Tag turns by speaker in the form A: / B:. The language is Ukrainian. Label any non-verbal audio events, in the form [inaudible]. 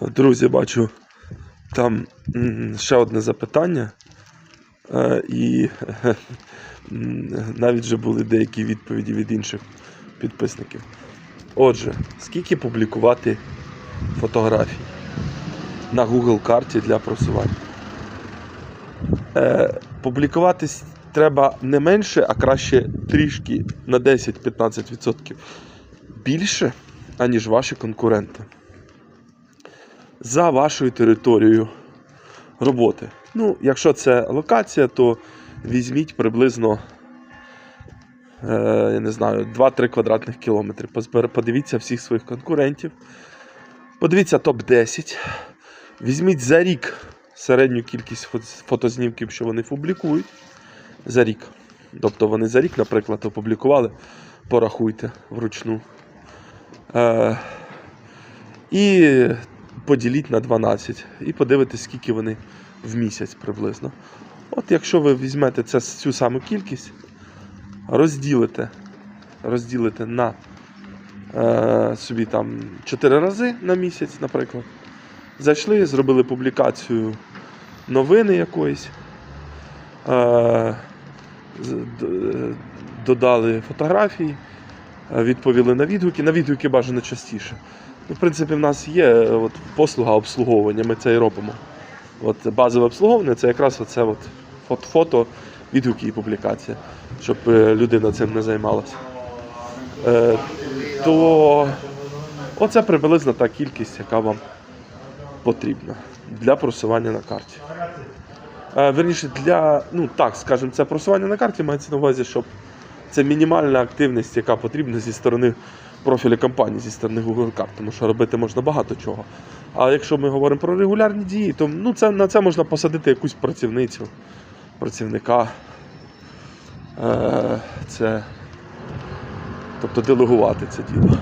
A: Друзі, бачу там ще одне запитання. Е, І [laughs] навіть вже були деякі відповіді від інших підписників. Отже, скільки публікувати фотографій на Google карті для просування? Е, Публікуватись треба не менше, а краще трішки на 10-15% більше, аніж ваші конкуренти за вашою територією роботи. Ну, якщо це локація, то візьміть приблизно е, я не знаю, 2-3 квадратних кілометри. Подивіться всіх своїх конкурентів. Подивіться топ-10. Візьміть за рік середню кількість фо- фотознімків, що вони публікують. За рік. Тобто вони за рік, наприклад, опублікували, порахуйте вручну. Е, і поділіть на 12 і подивитесь, скільки вони в місяць приблизно. От якщо ви візьмете це, цю саму кількість, розділите, розділите на е, собі там 4 рази на місяць, наприклад. Зайшли, зробили публікацію новини якоїсь. Е, е, додали фотографії, відповіли на відгуки. На відгуки бажано частіше. Ну, в принципі, в нас є е, от, послуга обслуговування, ми це і робимо. От, базове обслуговування це якраз оце от, фото, фото, відгуки і публікація, щоб е, людина цим не займалася. Е, то оце приблизно та кількість, яка вам потрібна для просування на карті. Е, верніше, для, ну так, скажімо, це просування на карті мається на увазі, щоб це мінімальна активність, яка потрібна зі сторони профіля компанії, зі сторони Google карт, тому що робити можна багато чого. А якщо ми говоримо про регулярні дії, то ну, це, на це можна посадити якусь працівницю, працівника. Е, це, тобто делегувати це діло.